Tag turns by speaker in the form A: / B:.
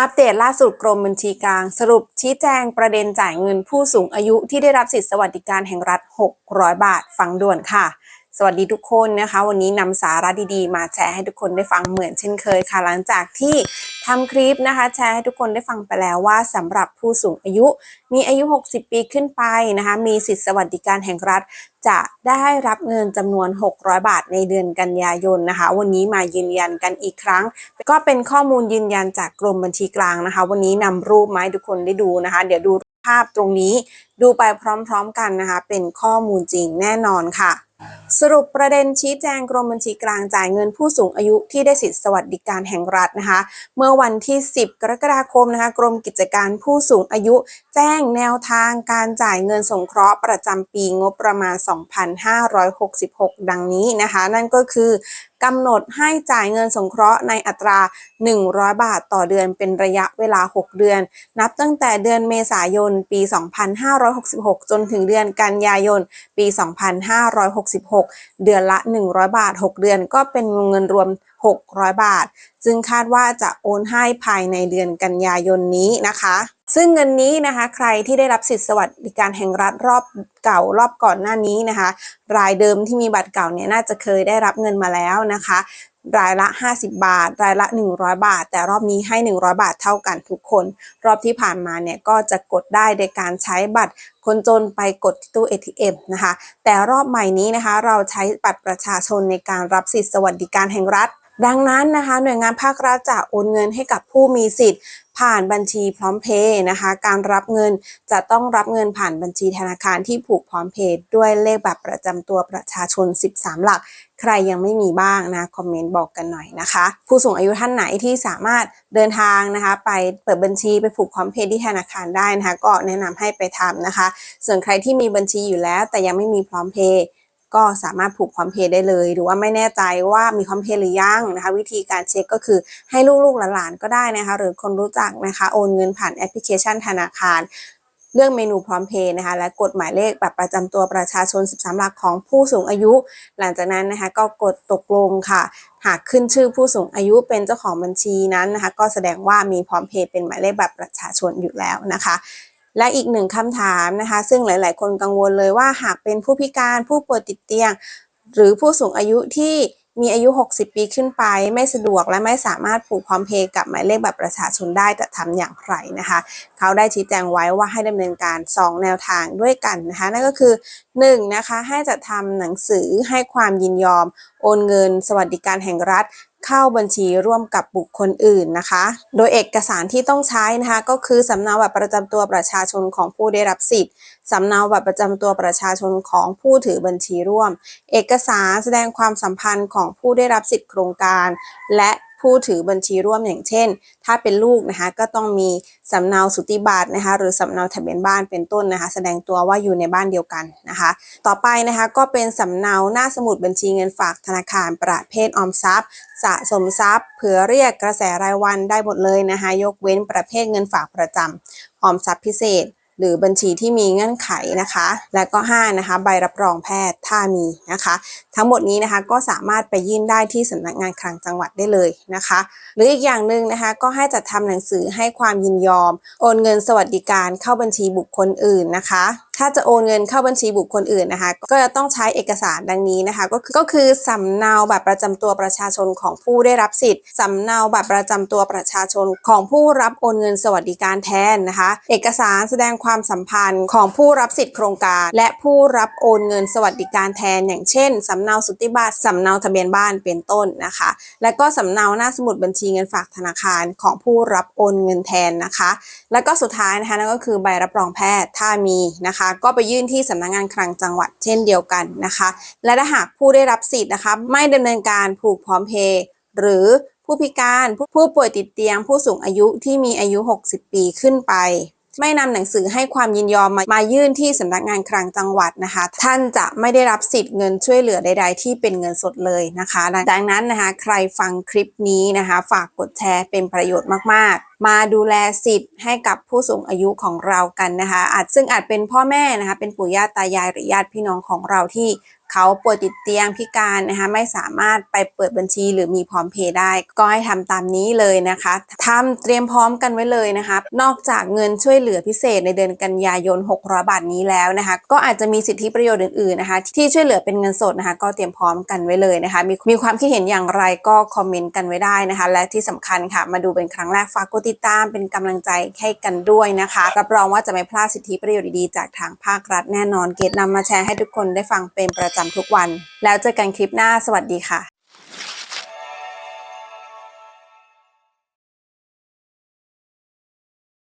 A: อัปเดตล่าสุดกรมบัญชีกลาง สรุปชี้แจงประเด็นจ่ายเงินผู้สูงอายุที่ได้รับสิทธิสวัสดิการแห่งรัฐ 600 บาทฟังด่วนค่ะ สวัสดีทุกคนนะคะ วันนี้นำสาระดีๆ มาแชร์ให้ทุกคนได้ฟังเหมือนเช่นเคยค่ะ หลังจากที่ ทำคลิปนะคะแชร์ให้ทุกคนได้ฟังไปแล้วว่าสำหรับผู้สูงอายุ มีอายุ 60 ปีขึ้นไปนะคะมีสิทธิสวัสดิการแห่งรัฐ จะได้รับเงินจำนวน 600 บาทในเดือนกันยายนนะคะ วันนี้มายืนยันกันอีกครั้ง ก็เป็นข้อมูลยืนยันจากกรมบัญชีกลางนะคะ วันนี้นำรูปมาให้ทุกคนได้ดูนะคะ เดี๋ยวดูภาพตรงนี้ดูไปพร้อมๆกันนะคะ เป็นข้อมูลจริงแน่นอนค่ะ สรุปประเด็นชี้แจงกรมบัญชีกลางจ่ายเงินผู้สูงอายุที่ได้สิทธิสวัสดิการแห่งรัฐนะคะ เมื่อวันที่ 10 กรกฎาคมนะคะกรมกิจการผู้สูงอายุ แจ้งแนวทางการจ่ายเงินสงเคราะห์ประจำปีงบประมาณ 2566 ดังนี้นะคะ นั่นก็คือกำหนดให้จ่ายเงินสงเคราะห์ในอัตรา 100 บาทต่อเดือนเป็นระยะเวลา 6 เดือน นับตั้งแต่เดือนเมษายนปี 2566 จนถึงเดือนกันยายนปี 2566เดือนละ 100 บาท 6 เดือนก็เป็นวงเงินรวม 600 บาท ซึ่งคาดว่าจะโอนให้ภายในเดือนกันยายนนี้นะคะ ซึ่งเงินนี้นะคะ ใครที่ได้รับสิทธิสวัสดิการแห่งรัฐรอบเก่ารอบก่อนหน้านี้นะคะ รายเดิมที่มีบัตรเก่าเนี่ยน่าจะเคยได้รับเงินมาแล้วนะคะ รายละ 50 บาท รายละ 100 บาท แต่รอบนี้ให้ 100 บาทเท่ากันทุกคน รอบที่ผ่านมาเนี่ยก็จะกดได้โดยการใช้บัตรคนจนไปกดที่ตู้ ATM นะคะ แต่รอบใหม่นี้นะคะ เราใช้บัตรประชาชนในการรับสิทธิสวัสดิการแห่งรัฐ ดังนั้นนะคะหน่วยงานภาครัฐจะโอนเงินให้กับผู้มีสิทธิ์ ผ่านบัญชีพร้อมเพย์นะคะ การรับเงินจะต้องรับเงินผ่านบัญชีธนาคารที่ผูกพร้อมเพย์ด้วยเลขแบบประจำตัวประชาชน 13 หลัก ใครยังไม่มีบ้างนะคอมเมนต์บอกกันหน่อยนะคะ ผู้สูงอายุท่านไหนที่สามารถเดินทางนะคะ ไปเปิดบัญชีไปผูกพร้อมเพย์ที่ธนาคารได้นะคะ ก็แนะนำให้ไปทำนะคะ ส่วนใครที่มีบัญชีอยู่แล้วแต่ยังไม่มีพร้อมเพย์ ก็สามารถผูกพร้อมเพย์ได้เลย หรือว่าไม่แน่ใจว่ามีพร้อมเพย์หรือยังนะคะ วิธีการเช็คก็คือให้ลูกๆหลานๆก็ได้นะคะ หรือคนรู้จักนะคะโอนเงินผ่านแอปพลิเคชันธนาคารเลือกเมนูพร้อมเพย์นะคะ และกดหมายเลขแบบประจำตัวประชาชน 13 หลักของผู้สูงอายุ หลังจากนั้นนะคะก็กดตกลงค่ะ หากขึ้นชื่อผู้สูงอายุเป็นเจ้าของบัญชีนั้นนะคะ ก็แสดงว่ามีพร้อมเพย์เป็นหมายเลขแบบประชาชนอยู่แล้วนะคะ และอีกหนึ่งคำถามนะคะ ซึ่งหลาย ๆ คนกังวลเลยว่าหากเป็นผู้พิการผู้ป่วยติดเตียง หรือผู้สูงอายุที่มีอายุ 60 ปีขึ้นไป ไม่สะดวกและไม่สามารถผูกพร้อมเพย์กับหมายเลขบัตรประชาชนได้จะทำอย่างไรนะคะ เขาได้ชี้แจงไว้ว่าให้ดำเนินการ 2 แนวทางด้วยกันนะคะ นั่นก็คือ 1. นะคะให้จัดทำหนังสือให้ความยินยอม โอนเงิน สวัสดิการแห่งรัฐ เข้าบัญชีร่วมกับบุคคลอื่นนะคะ โดยเอกสารที่ต้องใช้นะคะ ก็คือสำเนาบัตรประจำตัวประชาชนของผู้ได้รับสิทธิ์สำเนาบัตรประจำตัวประชาชนของผู้ถือบัญชีร่วม เอกสารแสดงความสัมพันธ์ของผู้ได้รับสิทธิ์โครงการ และ ผู้ถือบัญชีร่วมอย่างเช่น ถ้าเป็นลูกนะคะก็ต้องมีสำเนาสุติบัตรนะคะหรือสำเนาทะเบียนบ้านเป็นต้นนะคะ แสดงตัวว่าอยู่ในบ้านเดียวกันนะคะ ต่อไปนะคะก็เป็นสำเนาหน้าสมุดบัญชีเงินฝากธนาคารประเภทออมทรัพย์ สะสมทรัพย์เผื่อเรียกกระแสรายวันได้หมดเลยนะคะยกเว้นประเภทเงินฝากประจำออมทรัพย์พิเศษ หรือบัญชีที่มีเงื่อนไขนะคะ และก็ 5 นะคะ ใบรับรองแพทย์ถ้ามีนะคะ ทั้งหมดนี้นะคะก็สามารถไปยื่นได้ที่สำนักงานคลังจังหวัดได้เลยนะคะ หรืออีกอย่างหนึ่งนะคะ ก็ให้จัดทำหนังสือให้ความยินยอม โอนเงินสวัสดิการเข้าบัญชีบุคคลอื่นนะคะ ถ้าจะโอนเงินเข้าบัญชีบุคคลอื่นนะคะ ก็จะต้องใช้เอกสารดังนี้นะคะ ก็คือก็คือสำเนาบัตรประจำตัวประชาชนของผู้ได้รับสิทธิ์สำเนาบัตรประจำตัวประชาชนของผู้รับโอนเงินสวัสดิการแทนนะคะ เอกสารแสดงความสัมพันธ์ของผู้รับสิทธิ์โครงการ และผู้รับโอนเงินสวัสดิการแทน อย่างเช่นสำเนาสุติบัตรสำเนาทะเบียนบ้านเป็นต้นนะคะ และก็สำเนาหน้าสมุดบัญชีเงินฝากธนาคารของผู้รับโอนเงินแทนนะคะ แล้วก็สุดท้ายนะคะนั่นก็คือใบรับรองแพทย์ถ้ามีนะคะก็ไปยื่นที่สำนักงานคลังจังหวัดเช่นเดียวกันนะคะ และถ้าหากผู้ได้รับสิทธิ์นะคะ ไม่ดำเนินการผูกพร้อมเพย์หรือผู้พิการผู้ป่วยติดเตียง ผู้สูงอายุที่มีอายุ 60 ปีขึ้นไป ไม่นำหนังสือให้ความยินยอมมามายื่นที่สำนักงานคลังจังหวัดนะคะ ท่านจะไม่ได้รับสิทธิ์เงินช่วยเหลือใด ๆ ที่เป็นเงินสดเลยนะคะดังนั้นนะคะใครฟังคลิปนี้นะคะ ฝากกดแชร์เป็นประโยชน์มากๆมาดูแลสิทธิ์ให้กับผู้สูงอายุของเรากันนะคะ อาจซึ่งอาจเป็นพ่อแม่นะคะ เป็นปู่ย่าตายายหรือญาติพี่น้องของเราที่ เขาป่วยติดเตียงพิการนะคะไม่สามารถไปเปิดบัญชีหรือมีพร้อมเพย์ได้ ก็ให้ทำตามนี้เลยนะคะทำเตรียมพร้อมกันไว้เลยนะคะ นอกจากเงินช่วยเหลือพิเศษในเดือนกันยายน 600 บาทนี้แล้วนะคะ ก็อาจจะมีสิทธิประโยชน์อื่นๆนะคะ ที่ช่วยเหลือเป็นเงินสดนะคะ ก็เตรียมพร้อมกันไว้เลยนะคะ มีมีความคิดเห็นอย่างไรก็คอมเมนต์กันไว้ได้นะคะ และที่สำคัญค่ะ มาดูเป็นครั้งแรกฝากกดติดตามเป็นกำลังใจให้กันด้วยนะคะ รับรองว่าจะไม่พลาดสิทธิประโยชน์ดีๆจากทางภาครัฐแน่นอน เกดนำมาแชร์ให้ทุกคนได้ฟังเป็นประจำทุกวัน แล้วเจอกันคลิปหน้าสวัสดีค่ะ